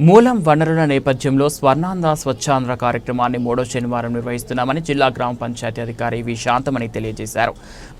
మూలం వనరుల నేపథ్యంలో స్వర్ణాంధ్ర స్వచ్ఛాంధ్ర కార్యక్రమాన్ని మూడో శనివారం నిర్వహిస్తున్నామని జిల్లా గ్రామ పంచాయతీ అధికారి వి. శాంతమణి తెలియజేశారు.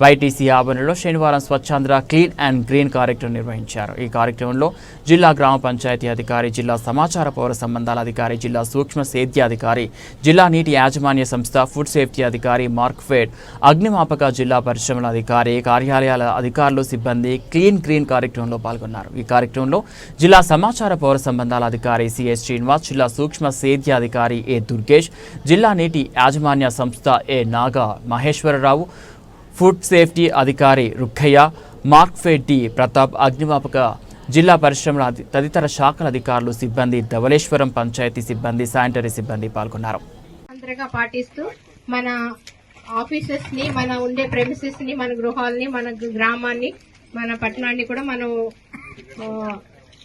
వైటీసీ ఆవరణలో శనివారం స్వచ్ఛాంధ్ర క్లీన్ అండ్ గ్రీన్ కార్యక్రమం నిర్వహించారు. ఈ కార్యక్రమంలో జిల్లా గ్రామ పంచాయతీ అధికారి జిల్లా సమాచార పౌర సంబంధాల అధికారి జిల్లా సూక్ష్మ సేద్యాధికారి జిల్లా నీటి యాజమాన్య సంస్థ ఫుడ్ సేఫ్టీ అధికారి మార్క్ఫెడ్ అగ్నిమాపక జిల్లా పరిశ్రమల అధికారి కార్యాలయాల అధికారులు సిబ్బంది క్లీన్ గ్రీన్ కార్యక్రమంలో పాల్గొన్నారు. ఈ కార్యక్రమంలో జిల్లా సమాచార పౌర సంబంధాల అధికారి అధికారి సిఎస్ శ్రీనివాస్ జిల్లా సూక్ష్మ సేద్యాధికారి ఏ దుర్గేష్ జిల్లా నీటి యాజమాన్య సంస్థ A Naga Maheswararao food safety అధికారి రుక్కయ్య మార్క్ఫెడ్ డి ప్రతాప్ అగ్నిమాపక జిల్లా పరిశ్రమల తదితర శాఖల అధికారులు సిబ్బంది ధవలేశ్వరం పంచాయతీ సిబ్బంది శానిటరీ సిబ్బంది పాల్గొన్నారు. పాటిస్తూ మన ఆఫీసెస్ని మన ఉండే ప్రెమిసెస్ని మన గృహాలని మన గ్రామాన్ని మన పట్టణాన్ని కూడా మనం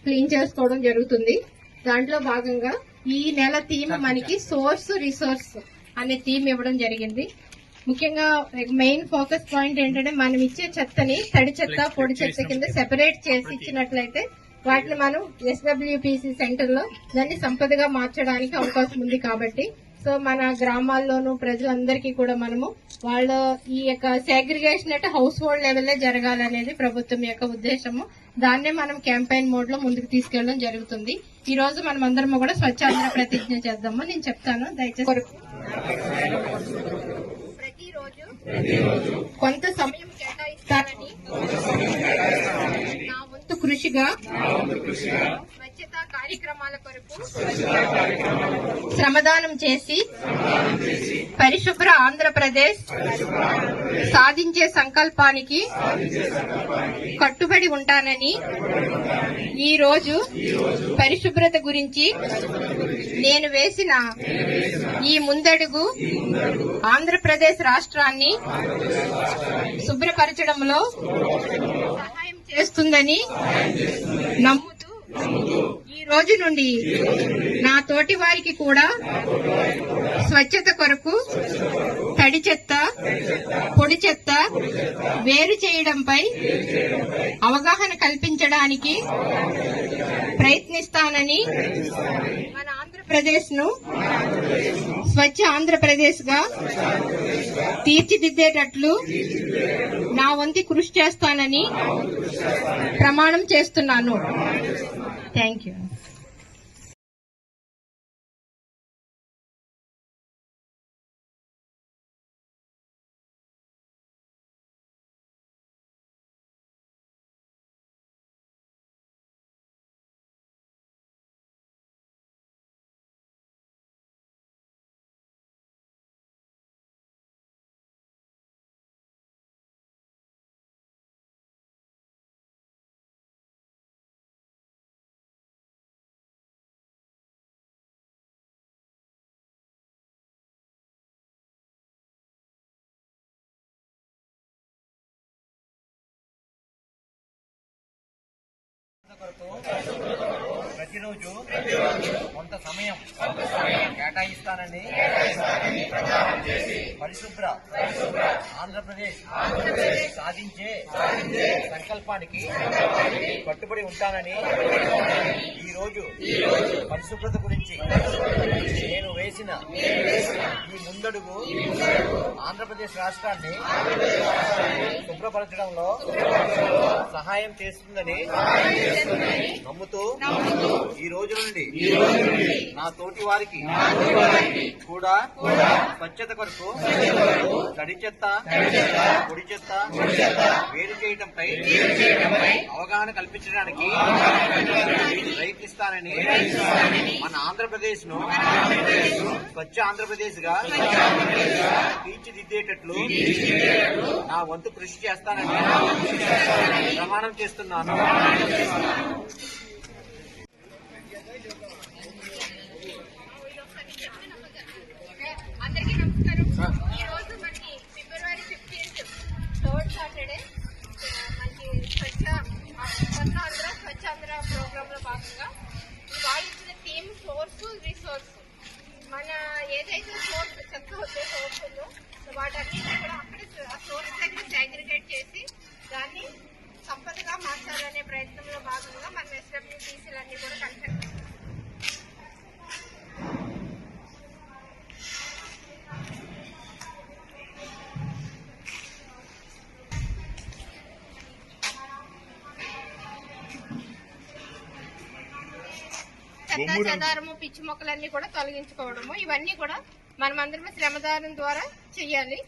క్లీన్ చేసుకోవడం జరుగుతుంది. దాంట్లో భాగంగా ఈ నెల థీమ్ మనకి సోర్స్ రిసోర్స్ అనే థీమ్ ఇవ్వడం జరిగింది. ముఖ్యంగా మెయిన్ ఫోకస్ పాయింట్ ఏంటంటే మనం ఇచ్చే చెత్తని తడి చెత్త పొడి చెత్త కింద సెపరేట్ చేసి ఇచ్చినట్లయితే వాటిని మనం ఎస్డబ్ల్యూపీసీ సెంటర్లో దాన్ని సంపదగా మార్చడానికి అవకాశం ఉంది కాబట్టి. సో మన గ్రామాల్లోనూ ప్రజలందరికీ కూడా మనము వాళ్ళ ఈ యొక్క సెగ్రిగేషన్ అంటే హౌస్ హోల్డ్ లెవెల్లో జరగాలనేది ప్రభుత్వం యొక్క ఉద్దేశము. దాన్నే మనం క్యాంపెయిన్ మోడ్లో ముందుకు తీసుకెళ్ళడం జరుగుతుంది. ఈ రోజు మనం అందరం కూడా స్వచ్ఛాంధ్ర ప్రతిజ్ఞ చేద్దాము. నేను చెప్తాను దయచేసి. కొరకు. ప్రతిరోజు కొంత సమయం కేటాయిస్తానని నా వంతు కృషిగా కార్యక్రమాల కొరకు శ్రమదానం చేసి పరిశుభ్ర ఆంధ్రప్రదేశ్ సాధించే సంకల్పానికి కట్టుబడి ఉంటానని ఈ రోజు పరిశుభ్రత గురించి నేను వేసిన ఈ ముందడుగు ఆంధ్రప్రదేశ్ రాష్ట్రాన్ని శుభ్రపరచడంలో సహాయం చేస్తుందని నమ్ముతూ రోజు నుండి నా తోటి వారికి కూడా స్వచ్ఛత కొరకు తడి చెత్త పొడి చెత్త వేరు చేయడంపై అవగాహన కల్పించడానికి ప్రయత్నిస్తానని మన ఆంధ్రప్రదేశ్ను స్వచ్ఛ ఆంధ్రప్రదేశ్గా తీర్చిదిద్దేటట్లు నా వంతి కృషి చేస్తానని ప్రమాణం చేస్తున్నాను. Thank you. ప్రతిరోజు కొంత సమయం కేటాయిస్తానని పరిశుభ్ర ఆంధ్రప్రదేశ్ సాధించే సంకల్పానికి కట్టుబడి ఉంటానని ఈ రోజు పరిశుభ్రత గురించి నేను వేసిన ఈ ముందడుగు ఆంధ్రప్రదేశ్ రాష్ట్రాన్ని శుభ్రపరచడంలో సహాయం చేస్తుందని నమ్ముతూ ఈ రోజు నుండి నా తోటి వారికి కూడా స్వచ్ఛత కొరకు తడి చెత్త పొడి చెత్త వేరు చేయడంపై అవగాహన కల్పించడానికి ప్రయత్నిస్తానని మన ఆంధ్రప్రదేశ్ను స్వచ్ఛ ఆంధ్రప్రదేశ్గా తీర్చిదిద్దేటట్లు నా వంతు కృషి చేస్తానని ప్రమాణం చేస్తున్నాను. ప్రోగ్రామ్ వాళ్ళు ఇచ్చిన థీమ్ సోర్స్ రిసోర్స్ మన ఏదైతే సోర్స్ చెత్త వచ్చే సోర్స్ ఉందో వాటన్నిటిని కూడా అక్కడ ఆ సోర్స్ దగ్గర సాగ్రిగేట్ చేసి దాన్ని సంపదగా మార్చాలనే ప్రయత్నంలో భాగంగా మన ఎస్డబ్ల్యూటీసీలన్నీ కూడా కన్సల్ట్ చెత్త చెదారము పిచ్చి మొక్కలన్నీ కూడా తొలగించుకోవడము. ఇవన్నీ కూడా మనమందరము శ్రమదానం ద్వారా చెయ్యాలి.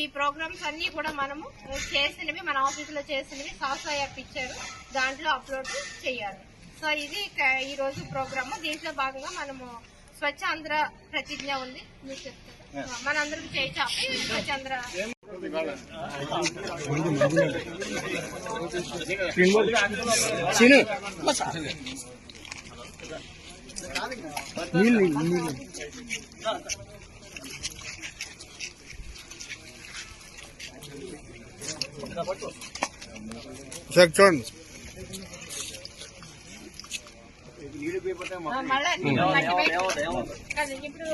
ఈ ప్రోగ్రామ్స్ అన్ని కూడా మనము చేసినవి మన ఆఫీస్లో చేసినవి సాఫ్ట్ యాప్ ఇచ్చారు. దాంట్లో అప్లోడ్ చేయాలి సో ఇది ఈ రోజు ప్రోగ్రామ్. దీంట్లో భాగంగా మనము స్వచ్ఛ ఆంధ్ర ప్రతిజ్ఞ ఉంది. మీరు చెప్తారా? మనందరికి చేయి చాపి స్వచ్ఛ ఆంధ్ర. చూడండి. మళ్ళీ మట్టి పై- కాదు, ఇప్పుడు